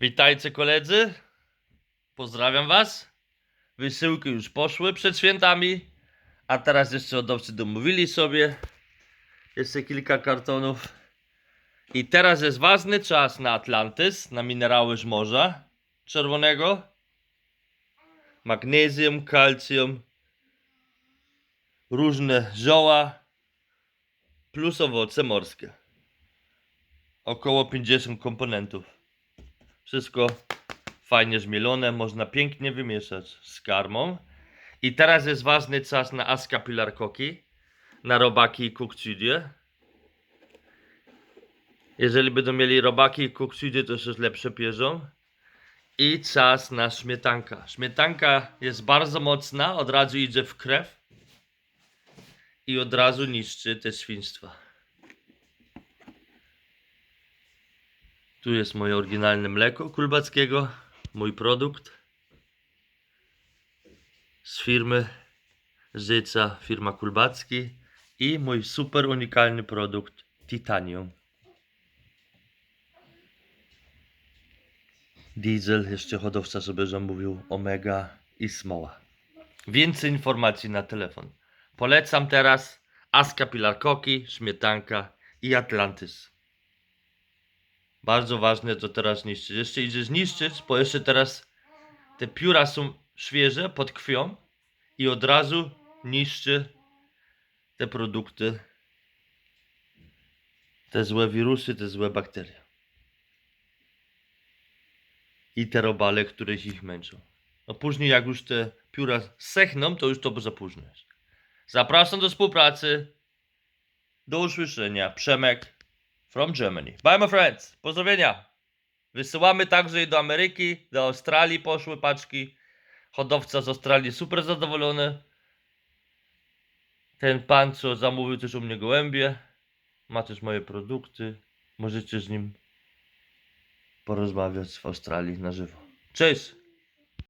Witajcie koledzy. Pozdrawiam was. Wysyłki już poszły przed świętami. A teraz jeszcze hodowcy domówili sobie. Jeszcze kilka kartonów. I teraz jest ważny czas na Atlantyz, na minerały z Morza Czerwonego. Magnezjum, kalcjum, różne zioła, plus owoce morskie. Około 50 komponentów. Wszystko fajnie zmielone, można pięknie wymieszać z karmą. I teraz jest ważny czas na askapilarkoki, na robaki i kukcydie. Jeżeli będą mieli robaki i kukcydy, to już lepsze pierzą. I czas na śmietanka. Śmietanka jest bardzo mocna, od razu idzie w krew i od razu niszczy te świństwa. Tu jest moje oryginalne mleko kulbackiego, mój produkt z firmy Życa, firma Kulbacki i mój super unikalny produkt Titanium. Diesel, jeszcze hodowca sobie zamówił Omega i Smoła. Więcej informacji na telefon. Polecam teraz Aska Pilarkoki, Śmietanka i Atlantis. Bardzo ważne to teraz niszczyć. Jeszcze idzie zniszczyć, bo jeszcze teraz te pióra są świeże, pod krwią i od razu niszczy te produkty, te złe wirusy, te złe bakterie. I te robale, które ich męczą. No później jak już te pióra sechną, to już to za późno jest. Zapraszam do współpracy. Do usłyszenia. Przemek from Germany. Bye my friends. Pozdrowienia. Wysyłamy także i do Ameryki, do Australii poszły paczki. Hodowca z Australii super zadowolony. Ten pan, co zamówił też u mnie gołębie, ma też moje produkty. Możecie z nim porozmawiać w Australii na żywo. Cześć!